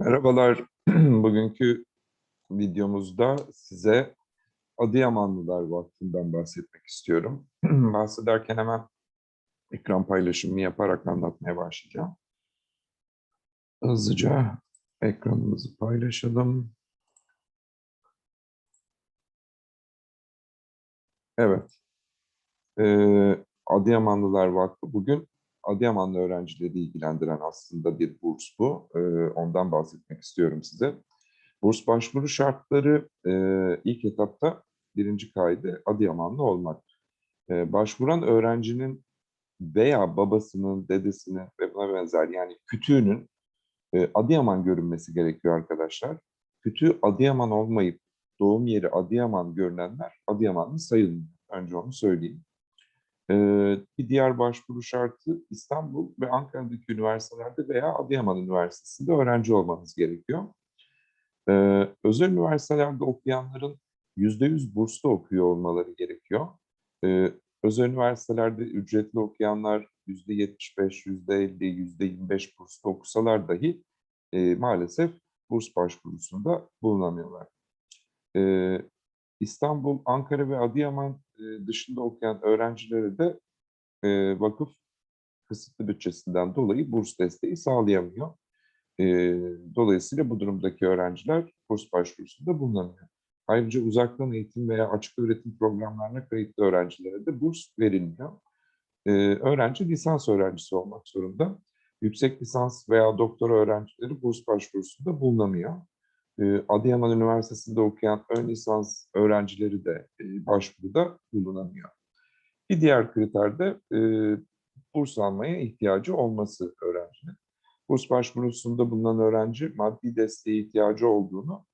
Merhabalar. Bugünkü videomuzda size Adıyamanlılar Vakfı'ndan bahsetmek istiyorum. Bahsederken hemen ekran paylaşımını yaparak anlatmaya başlayacağım. Hızlıca ekranımızı paylaşalım. Evet. Ee, Adıyamanlılar Vakfı bugün Adıyamanlı öğrencileri ilgilendiren aslında bir burs bu. Ee, ondan bahsetmek istiyorum size. Burs başvuru şartları e, ilk etapta birinci kaydı Adıyamanlı olmak. Ee, başvuran öğrencinin veya babasının, dedesinin ve buna benzer yani kütüğünün e, Adıyaman görünmesi gerekiyor arkadaşlar. Kütüğü Adıyaman olmayıp doğum yeri Adıyaman görünenler Adıyamanlı sayılmıyor. Önce onu söyleyeyim. Bir diğer başvuru şartı İstanbul ve Ankara'daki üniversitelerde veya Adıyaman Üniversitesi'nde öğrenci olmanız gerekiyor. Özel üniversitelerde okuyanların %100 burslu okuyor olmaları gerekiyor. Özel üniversitelerde ücretli okuyanlar %75, %50, %25 burslu okusalar dahi maalesef burs başvurusunda bulunamıyorlar. İstanbul, Ankara ve Adıyaman e, dışında okuyan öğrencilere de e, vakıf kısıtlı bütçesinden dolayı burs desteği sağlayamıyor. E, dolayısıyla bu durumdaki öğrenciler burs başvurusunda bulunamıyor. Ayrıca uzaktan eğitim veya açık öğretim programlarına kayıtlı öğrencilere de burs verilmiyor. Öğrenci lisans öğrencisi olmak zorunda. Yüksek lisans veya doktora öğrencileri burs başvurusunda bulunamıyor. Adıyaman Üniversitesi'nde okuyan ön lisans öğrencileri de başvuruda bulunamıyor. Bir diğer kriter de burs almaya ihtiyacı olması öğrencinin. Burs başvurusunda bulunan öğrenci maddi desteğe ihtiyacı olduğunu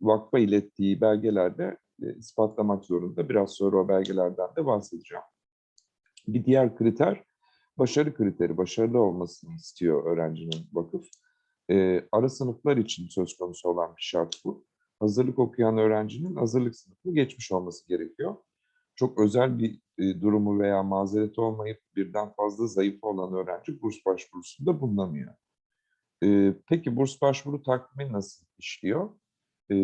vakfa ilettiği belgelerle ispatlamak zorunda. Biraz sonra o belgelerden de bahsedeceğim. Bir diğer kriter başarı kriteri, başarılı olmasını istiyor öğrencinin vakıf. E, ara sınıflar için söz konusu olan bir şart bu. Hazırlık okuyan öğrencinin hazırlık sınıfını geçmiş olması gerekiyor. Çok özel bir e, durumu veya mazereti olmayıp birden fazla zayıf olan öğrenci burs başvurusunda bulunamıyor. E, peki burs başvuru takvimi nasıl işliyor? E,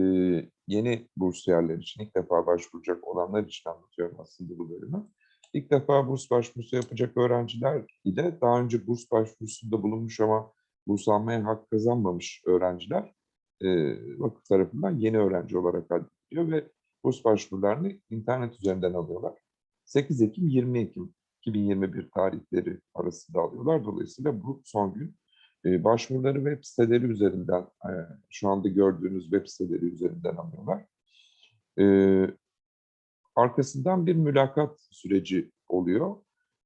yeni bursiyerler için ilk defa başvuracak olanlar için anlatıyorum aslında bu bölümü. İlk defa burs başvurusu yapacak öğrenciler ile daha önce burs başvurusunda bulunmuş ama burs almaya hak kazanmamış öğrenciler e, vakıf tarafından yeni öğrenci olarak addediliyor ve burs başvurularını internet üzerinden alıyorlar. 8 Ekim 20 Ekim 2021 tarihleri arasında alıyorlar. Dolayısıyla bu son gün. E, başvuruları web siteleri üzerinden, e, şu anda gördüğünüz web siteleri üzerinden alıyorlar. E, arkasından bir mülakat süreci oluyor.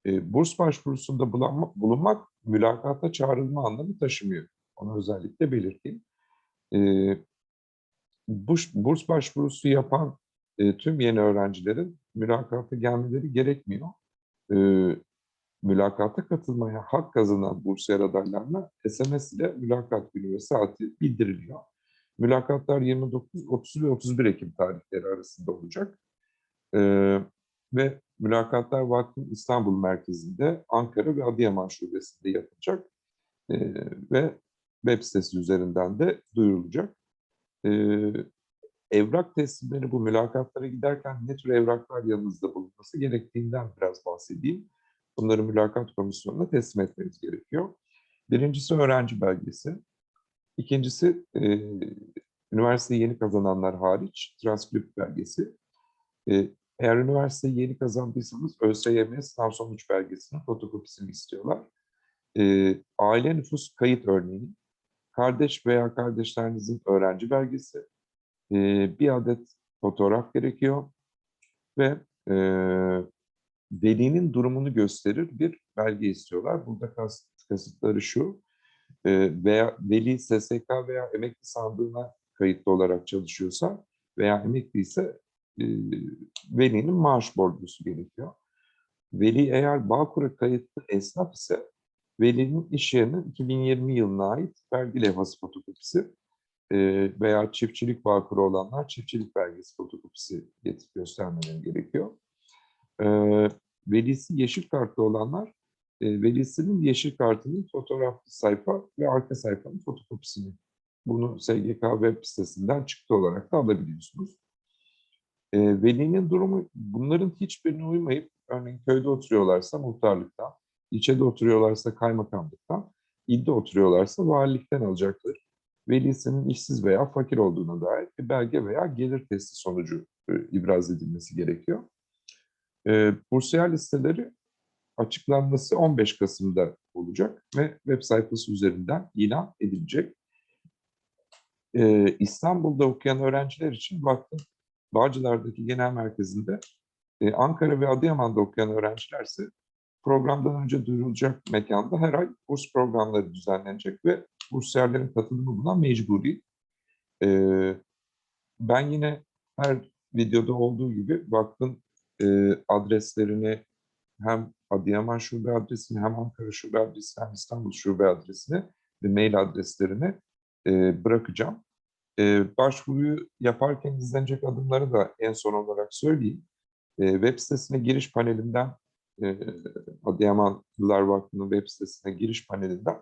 E, burs başvurusunda bulunmak mülakata çağrılma anlamı taşımıyor. Onu özellikle belirteyim. E, burs, burs başvurusu yapan e, tüm yeni öğrencilerin mülakata gelmeleri gerekmiyor. E, mülakata katılmaya hak kazanan bursiyer adaylarına SMS ile mülakat günü ve saati bildiriliyor. Mülakatlar 29, 30 ve 31 Ekim tarihleri arasında olacak. Ee, ve Mülakatlar Vakfı'nın İstanbul merkezinde Ankara ve Adıyaman şubesinde yapılacak e, ve web sitesi üzerinden de duyurulacak. E, evrak teslimleri bu mülakatlara giderken ne tür evraklar yanınızda bulunması gerektiğinden biraz bahsedeyim. Bunları mülakat komisyonuna teslim etmeniz gerekiyor. Birincisi öğrenci belgesi. İkincisi e, üniversiteyi yeni kazananlar hariç transkript belgesi. E, eğer üniversiteyi yeni kazandıysanız ÖSYM sınav sonuç belgesinin fotokopisini istiyorlar. E, aile nüfus kayıt örneği, kardeş veya kardeşlerinizin öğrenci belgesi, e, bir adet fotoğraf gerekiyor ve e, velinin durumunu gösterir bir belge istiyorlar. Burada kas, kasıtları şu, e, veya veli SSK veya emekli sandığına kayıtlı olarak çalışıyorsa veya emekli ise e, velinin maaş borcusu gerekiyor. Veli eğer Bağkur'a kayıtlı esnaf ise velinin iş yerinin 2020 yılına ait vergi levhası fotokopisi e, veya çiftçilik Bağkur'u olanlar çiftçilik belgesi fotokopisi getirip göstermeleri gerekiyor. E, velisi yeşil kartlı olanlar velisinin yeşil kartının fotoğraflı sayfa ve arka sayfanın fotokopisini. Bunu SGK web sitesinden çıktı olarak da alabiliyorsunuz. E, velinin durumu bunların hiçbirine uymayıp örneğin köyde oturuyorlarsa muhtarlıktan, ilçede oturuyorlarsa kaymakamlıktan, ilde oturuyorlarsa valilikten alacaklar. Velisinin işsiz veya fakir olduğuna dair bir belge veya gelir testi sonucu e, ibraz edilmesi gerekiyor. E, bursiyer listeleri açıklanması 15 Kasım'da olacak ve web sayfası üzerinden ilan edilecek. Ee, İstanbul'da okuyan öğrenciler için vakfın Bağcılar'daki genel merkezinde e, Ankara ve Adıyaman'da okuyan öğrencilerse programdan önce duyurulacak mekanda her ay burs programları düzenlenecek ve bursiyerlerin katılımı buna mecburi. Ee, ben yine her videoda olduğu gibi vakfın e, adreslerini hem Adıyaman şube adresini hem Ankara şube adresini hem İstanbul şube adresini ve mail adreslerini e, bırakacağım. E, başvuruyu yaparken izlenecek adımları da en son olarak söyleyeyim. E, web sitesine giriş panelinden e, Adıyamanlılar Vakfı'nın web sitesine giriş panelinden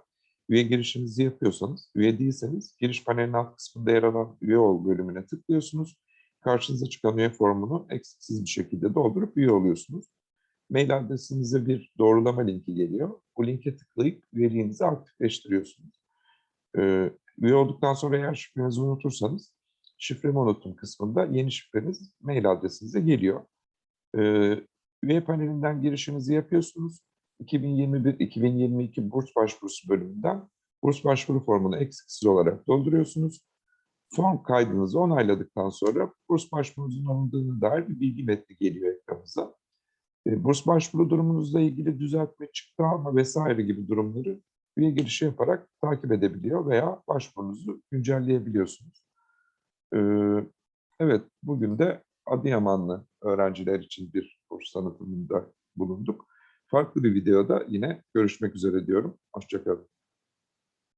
üye girişinizi yapıyorsanız, üye değilseniz giriş panelinin alt kısmında yer alan üye ol bölümüne tıklıyorsunuz. Karşınıza çıkan üye formunu eksiksiz bir şekilde doldurup üye oluyorsunuz mail adresinize bir doğrulama linki geliyor. Bu linke tıklayıp üyeliğinizi aktifleştiriyorsunuz. Üye olduktan sonra eğer şifrenizi unutursanız şifremi unuttum kısmında yeni şifreniz mail adresinize geliyor. Ee, üye panelinden girişinizi yapıyorsunuz. 2021-2022 burs başvurusu bölümünden burs başvuru formunu eksiksiz olarak dolduruyorsunuz. Form kaydınızı onayladıktan sonra burs başvurunuzun alındığına dair bir bilgi metni geliyor ekranınıza. E, burs başvuru durumunuzla ilgili düzeltme, çıktı alma vesaire gibi durumları üye girişi yaparak takip edebiliyor veya başvurunuzu güncelleyebiliyorsunuz. E, evet, bugün de Adıyamanlı öğrenciler için bir burs tanıtımında bulunduk. Farklı bir videoda yine görüşmek üzere diyorum. Hoşçakalın.